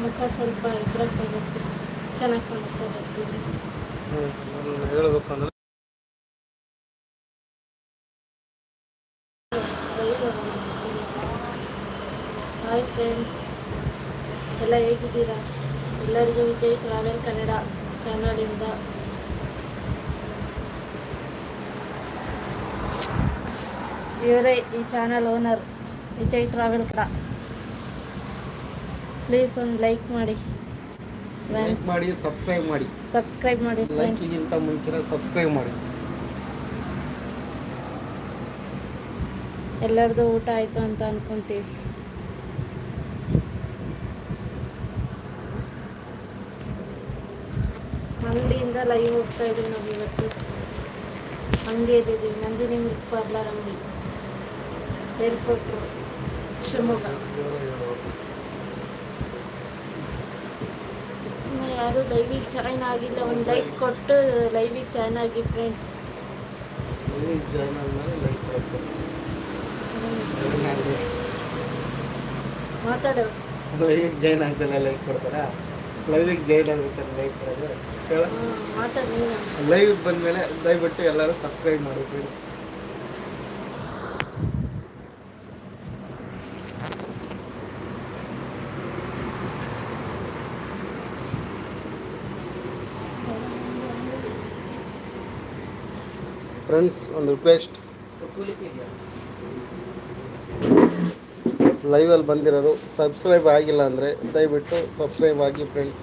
ಮುಖ ಸ್ವಲ್ಪ ಎತ್ತರ ಕಾಣುತ್ತೆ ಚೆನ್ನಾಗಿ ಕಾಣುತ್ತೆ ಬರ್ತೀವಿ ಹೇಳಬೇಕು ಅಂದ್ರೆ ಹಾಯ್ ಫ್ರೆಂಡ್ಸ್ ಎಲ್ಲ ಹೇಗಿದ್ದೀರಾ? ಎಲ್ಲರಿಗೂ ವಿಜಯ್ ಟ್ರಾವೆಲ್ ಕನ್ನಡ ಚಾನಲಿಂದ. ಇವರೇ ಈ channel owner Vijay travel Kannada. Please ಒಂದು ಲೈಕ್ ಮಾಡಿ. ಲೈಕ್ ಮಾಡಿ ಸಬ್ಸ್ಕ್ರೈಬ್ ಮಾಡಿ. ಸಬ್ಸ್ಕ್ರೈಬ್ ಮಾಡಿ ಲೈಕಿಗಿಂತ ಮುಂಚೆ ಸಬ್ಸ್ಕ್ರೈಬ್ ಮಾಡಿ. ಎಲ್ಲರದು ಊಟ ಆಯಿತು ಅಂತ ಅನ್ಕೊಂತೀವಿ. ಅಂಗಡಿಯಿಂದ ಲೈವ್ ಹೋಗ್ತಾ ಇದ್ದೀವಿ ನಾವು ಇವತ್ತು. ಅಂಗಡಿಯಲ್ಲಿದ್ದೀವಿ ನಂದಿನಿ ಮಿಲ್ಕ್ ಪಾರ್ಲರ್ ಅಂಗಡಿ. ಏರ್ಪೋರ್ಟ್ ಶಿವಮೊಗ್ಗ ಇನ್ನು ಯಾರು ಲೈವಿಗೆ ಜಾಯ್ನ್ ಆಗಿಲ್ಲ ಒಂದು ಲೈಕ್ ಕೊಟ್ಟು ಲೈವಿಗೆ ಜಾಯ್ನ್ ಆಗಿ ಫ್ರೆಂಡ್ಸ್ ಮಾತಾಡೋ. ಲೈವಿಗೆ ಜಾಯ್ನ್ ಆಗ್ದಲ್ಲ ಲೈಕ್ ಕೊಡ್ತಾರಾ? ಲೈವಿಗೆ ಜಾಯ್ನ್ ಆಗಿರ್ತಾರೆ ಲೈಕ್ ಕೊಡೋದು. ಮಾತಾಡಿ ನೀನು. ಲೈವ್ ಬಂದಮೇಲೆ ದಯವಿಟ್ಟು ಎಲ್ಲರೂ ಸಬ್ಸ್ಕ್ರೈಬ್ ಮಾಡಿ ಫ್ರೆಂಡ್ಸ್ ಫ್ರೆಂಡ್ಸ್ ಒಂದು ರಿಕ್ವೆಸ್ಟ್ ಲೈವಲ್ಲಿ ಬಂದಿರೋರು ಸಬ್ಸ್ಕ್ರೈಬ್ ಆಗಿಲ್ಲ ಅಂದರೆ ದಯವಿಟ್ಟು ಸಬ್ಸ್ಕ್ರೈಬ್ ಆಗಿ ಫ್ರೆಂಡ್ಸ್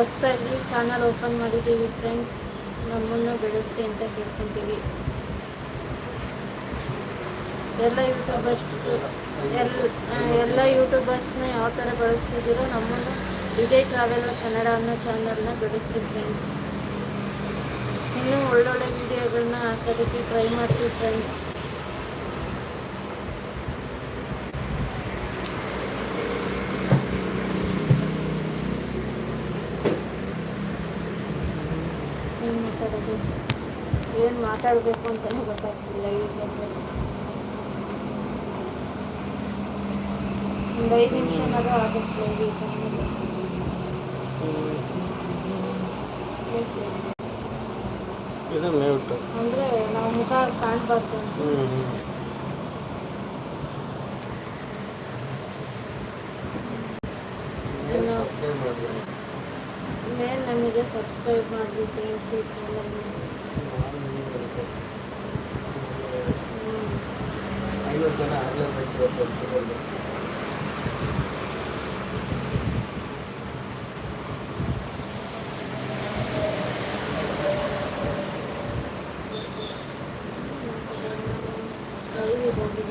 ಹೊಸದಾಗಿ ಚಾನಲ್ ಓಪನ್ ಮಾಡಿದ್ದೀವಿ ಫ್ರೆಂಡ್ಸ್. ನಮ್ಮನ್ನು ಬೆಳೆಸ್ರಿ ಅಂತ ಕೇಳ್ಕೊತೀವಿ. ಎಲ್ಲ ಯೂಟ್ಯೂಬರ್ಸ್ ಎಲ್ಲ ಎಲ್ಲ ಯೂಟ್ಯೂಬರ್ಸ್ನ ಯಾವ ಥರ ಬಳಸ್ತಿದ್ದೀರೋ ನಮ್ಮನ್ನು ವಿಜಯ್ ಟ್ರಾವೆಲ್ ಕನ್ನಡ ಅನ್ನೋ ಚಾನಲ್ನ ಬೆಳೆಸ್ರಿ ಫ್ರೆಂಡ್ಸ್. ಇನ್ನೂ ಒಳ್ಳೊಳ್ಳೆ ವಿಡಿಯೋಗಳನ್ನ ಹಾಕೋದಕ್ಕೆ ಟ್ರೈ ಮಾಡ್ತೀವಿ ಫ್ರೆಂಡ್ಸ್ ಏನು ಮಾತಾಡೋದು? ಏನು ಮಾತಾಡಬೇಕು ಅಂತಲೇ ಗೊತ್ತಾಗ್ತಿಲ್ಲ ಈಗ. ಒಂದು ಐದು ನಿಮಿಷನಾದ್ರೂ ಆಗುತ್ತೆ ಈಗ ಇದನ್ನು ಲೇಔಟ್ ಅಂದರೆ ನಾವು ಮುಖ ಕಾಣಬಾರ್ದು ಅಂತ. ಸಬ್ಸ್ಕ್ರೈಬ್ ಮೇನ್ ನಮಗೆ ಸಬ್ಸ್ಕ್ರೈಬ್ ಮಾಡಿ ಫ್ರೆಂಡ್ಸ್ ಈ ಚಾನಲ್ ಐವತ್ತು ಜನ ಆಗಲೇಬೇಕು ಇವತ್ತು ಲೈವಿಗೆ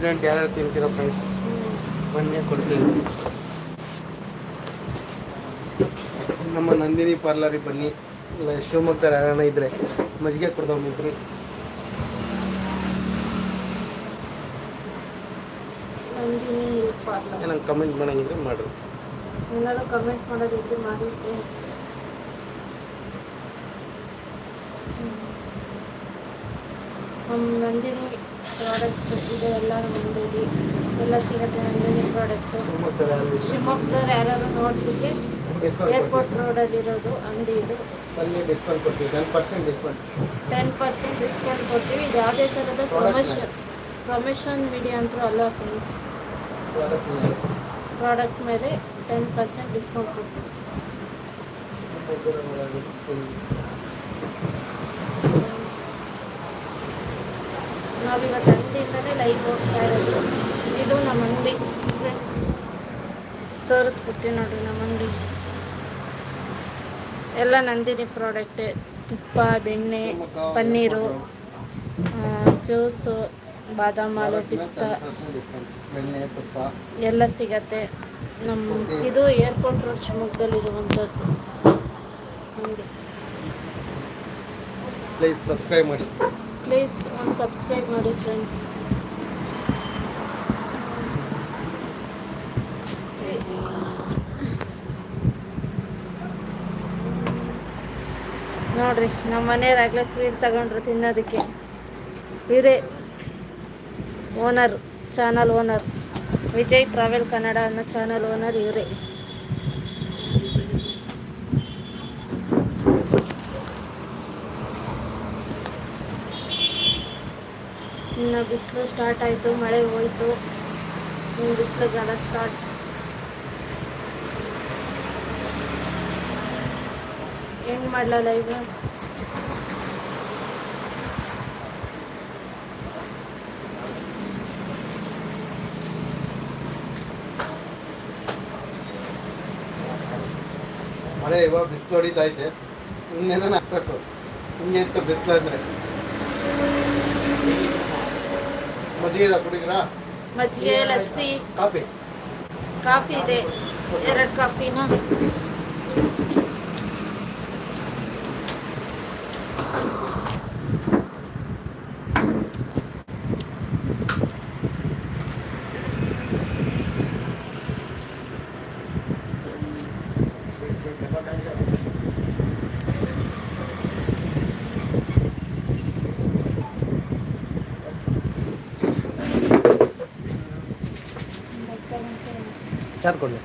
ರೆಪ್ರಿಡೆಂಟ್ ಯಾರ್ಯಾರು ತಿಂತೀರೋ ಫ್ರೆಂಡ್ಸ್ ಬನ್ನಿ ಕೊಡ್ತೀವಿ ನಮ್ಮ ನಂದಿನಿ ಪಾರ್ಲರಿಗೆ ಬನ್ನಿ. ಇಲ್ಲ ಶಿವಮೊಗ್ಗ ಯಾರಣ್ಣ ಇದ್ರೆ ಮಜ್ಜಿಗೆ ಕೊಡ್ದಾವ್ ನಿಂತ್ರಿ ನಂದಿನಿ ಮಿಲ್ಕ್ ಪಾರ್ಲರ್ ನಂಗೆ ಕಮೆಂಟ್ ಮಾಡಂಗಿದ್ರೆ ಮಾಡಿ ಎಲ್ಲರೂ ಕಮೆಂಟ್ ಮಾಡೋದಿದ್ರೆ ಮಾಡಿ ಫ್ರೆಂಡ್ಸ್ ನಂದಿನಿ ಪ್ರಾಡಕ್ಟ್ ಇದೆ ಎಲ್ಲ ಮುಂದೆ ಎಲ್ಲ ಸಿಗುತ್ತೆ ನಂದಿನಿ ಪ್ರಾಡಕ್ಟು ಶಿವಮೊಗ್ಗದವ್ರು ಯಾರು ನೋಡ್ತಿದ್ರೆ ಡಿಸ್ಕೌಂಟ್ ಏರ್ಪೋರ್ಟ್ ರೋಡಲ್ಲಿರೋದು ಅಂಗಡಿ ಇದು. ಬನ್ನಿ ಡಿಸ್ಕೌಂಟ್ ಕೊಡ್ತೀವಿ. Ten percent discount ten percent discount ಕೊಡ್ತೀವಿ. ಇದು ಯಾವುದೇ ಥರದ ಪ್ರಮೋಷನ್ ಪ್ರಮೋಷನ್ ಮೀಡಿಯಾ ಅಂತೂ ಅಲ್ಲ ಫ್ರೆಂಡ್ಸ್ ಪ್ರಾಡಕ್ಟ್ ಮೇಲೆ ಟೆನ್ ಪರ್ಸೆಂಟ್ ಡಿಸ್ಕೌಂಟ್ ಕೊಡ್ತೀವಿ. ನಾವಿವತ್ತು ಅಂಗಡಿಯಿಂದಲೇ ಲೈವ್ ಹೋಗ್ತಾ ಇರೋದು. ಇದು ನಮ್ಮ ಅಂಗಡಿ. ಫ್ರೆಂಡ್ಸ್ ತೋರಿಸ್ಬಿಡ್ತೀವಿ ನೋಡಿರಿ ನಮ್ಮ ಅಂಗಡಿ. ಎಲ್ಲ ನಂದಿನಿ ಪ್ರಾಡಕ್ಟ್ ತುಪ್ಪ, ಬೆಣ್ಣೆ, ಪನ್ನೀರು ಜ್ಯೂಸು ಬಾದಾಮ್ ಹಾಲು, ಪಿಸ್ತಾ. ಎಲ್ಲ ಸಿಗತ್ತೆ. ನಮ್ಮ ಇದು ಏರ್ಪೋರ್ಟ್ ರೋಡ್ ಶಿವಮೊಗ್ಗದಲ್ಲಿರುವಂಥದ್ದು ಪ್ಲೀಸ್ ಸಬ್ಸ್ಕ್ರೈಬ್ ಮಾಡಿ. ಪ್ಲೀಸ್ ಒಂದು ಸಬ್ಸ್ಕ್ರೈಬ್ ಮಾಡಿ ಫ್ರೆಂಡ್ಸ್ ನೋಡ್ರಿ, ನಮ್ಮ ಮನೆಯವ್ರಾಗಲೇ ಸ್ವೀಟ್ ತಗೊಂಡ್ರು ತಿನ್ನೋದಕ್ಕೆ. ಇವರೇ owner channel owner Vijay travel Kannada ಅನ್ನೋ ಚಾನಲ್ ಓನರ್ ಇವರೇ. ಇನ್ನು ಬಿಸಿಲು ಸ್ಟಾರ್ಟ್ ಆಯಿತು ಮಳೆ ಹೋಯ್ತು ಇನ್ನು ಬಿಸಿಲುಗಾಲ ಸ್ಟಾರ್ಟ್ ಹೆಂಗ್ ಮಾಡ್ಲಲ್ಲ ಈಗ ಮಳೆ ಇವಾಗ ಬಿಸಿಲು ಹೊಡಿತಾ ಐತೆ ಇನ್ನೇನೋ ಹಾಕ್ಬೇಕು ಹಿಂಗೆ ಇತ್ತು ಬಿಸಿಲಾದ್ರೆ ಮಜ್ಜಿಗೆ ಇದೆ ಕುಡಿದ್ದೀರಾ ಮಜ್ಜಿಗೆ ಲಸ್ಸಿ ಕಾಫಿ ಕಾಫಿ ಇದೆ ಎರಡು ಕಾಫಿನ ಚಾದ್ ಕೊಡಲಿ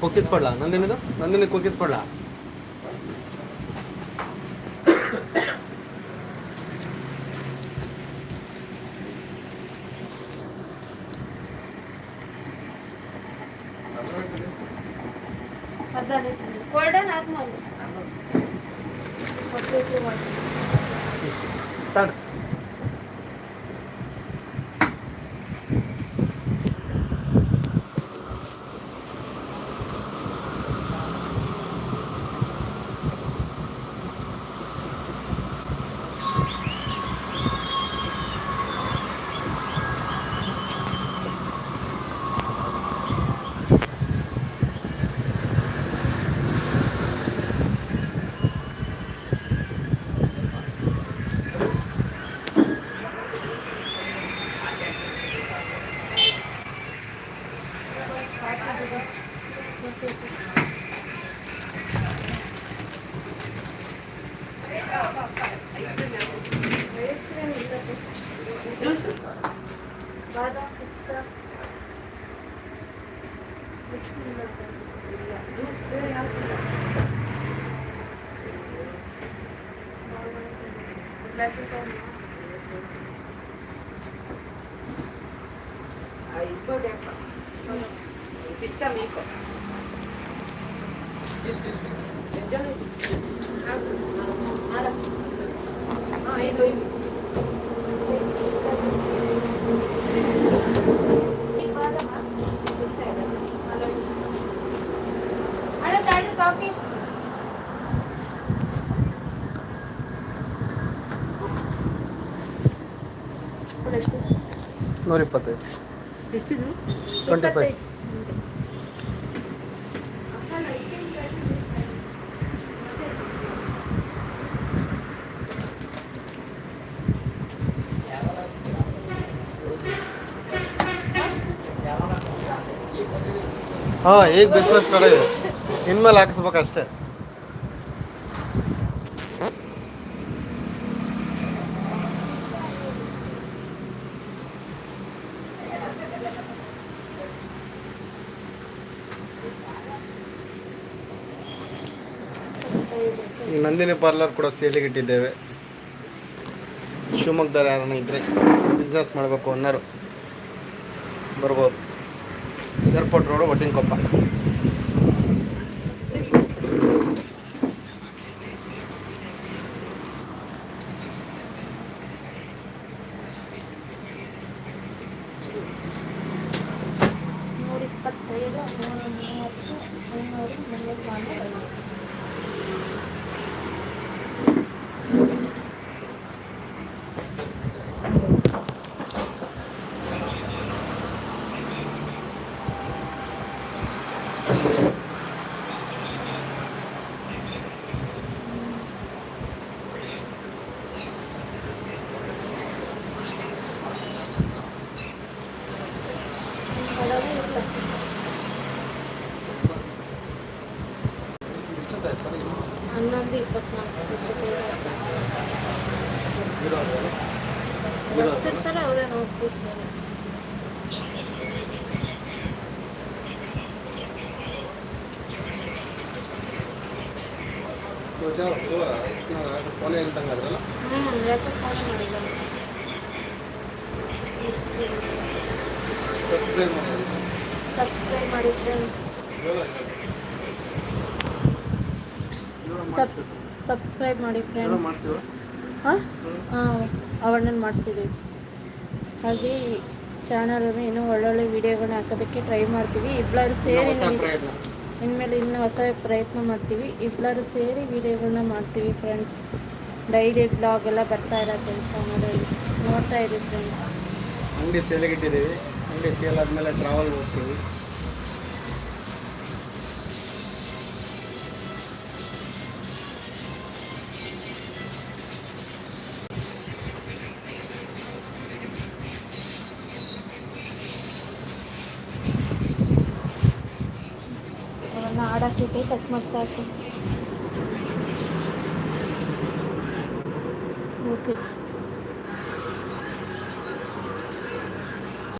ಕುಕ್ಕಿಸ್ ಕೊಡ್ಲಾ ನಂದೇನಿದು ನಂದಿನಿ ಕುಕ್ಕಿಸ್ ಕೊಡ್ಲಾ ಕೋಲ್ಡನ್ ಆದ್ಮೇಲೆ ಮಾಡಿ tarde. ತಡ್ ಬಾದಾಮ್ ಪಿಸ್ತಾ Pisca mico. ಇದು ಇದು ಪಿಸ್ತಾ ಇದೆ ಕಾಫಿ ಎಷ್ಟು ನೂರ ಇಪ್ಪತ್ತೈದು ಎಷ್ಟಿದು ಟ್ವೆಂಟಿ ಫೈವ್ ಹಾಂ, ಈಗ ಬಿಸ್ನೆಸ್ ಇದೆ ಇನ್ಮೇಲೆ ಹಾಕಿಸ್ಬೇಕಷ್ಟೇ. ನಂದಿನಿ ಪಾರ್ಲರ್ ಕೂಡ ಸೇಲಿಗೆ ಇಟ್ಟಿದ್ದೇವೆ. ಶಿವಮೊಗ್ಗದಲ್ಲಿ ಯಾರನ್ನ ಇದ್ದರೆ ಬಿಸ್ನೆಸ್ ಮಾಡಬೇಕು ಅನ್ನೋರು ಬರ್ಬೋದು. ಏರ್ಪೋರ್ಟ್ ರೋಡು ಒಟ್ಟಿನಕೊಪ್ಪ ನೂರ ಇಪ್ಪತ್ತೈದು ಮೂರು ಮೂವತ್ತು ಮುನ್ನೂರು ಮುನ್ನೂರು. ಅವರೇ ಹ್ಞೂ ಯಾಕೆ ಫೋನ್ ಮಾಡಿಲ್ಲ ಸಬ್ಸ್ಕ್ರೈಬ್ ಮಾಡಿ ಸಬ್ಸ್ಕ್ರೈಬ್ ಮಾಡಿ ಫ್ರೆಂಡ್ಸ್ ಸಬ್ ಸಬ್ಸ್ಕ್ರೈಬ್ ಮಾಡಿ ಫ್ರೆಂಡ್ಸ್ ಹಾಂ? ಹಾಂ ಅವಣ್ಣನ ಮಾಡಿಸಿದ್ದೀವಿ ಹಾಗೆ ಚಾನಲನ್ನು ಇನ್ನೂ ಒಳ್ಳೊಳ್ಳೆ ವಿಡಿಯೋಗಳನ್ನ ಹಾಕೋದಕ್ಕೆ ಟ್ರೈ ಮಾಡ್ತೀವಿ. ಇಬ್ಬರು ಸೇರಿ ಇನ್ಮೇಲೆ ಇನ್ನೂ ಹೊಸ ಪ್ರಯತ್ನ ಮಾಡ್ತೀವಿ. ಇಬ್ಬರು ಸೇರಿ ವಿಡಿಯೋಗಳನ್ನ ಮಾಡ್ತೀವಿ ಫ್ರೆಂಡ್ಸ್ ಡೈಲಿ ಬ್ಲಾಗ್ ಎಲ್ಲ ಬರ್ತಾ ಇರತ್ತೆ ಚಾನಲಲ್ಲಿ ನೋಡ್ತಾ ಇದ್ದೀವಿ ಫ್ರೆಂಡ್ಸ್ ಅಂಗಡಿ ಸೇಲಿಗೆ ಇಟ್ಟಿದ್ದೀವಿ. ಅಂಗಡಿ ಸೇಲ್ ಆದಮೇಲೆ ಟ್ರಾವೆಲ್ ಹೋಗ್ತೀವಿ. ಅವನ್ನ ಆಡಾಕಿಟ್ಟು ಕಟ್ ಮಾಡಿ ಸಾಕು ಓಕೆ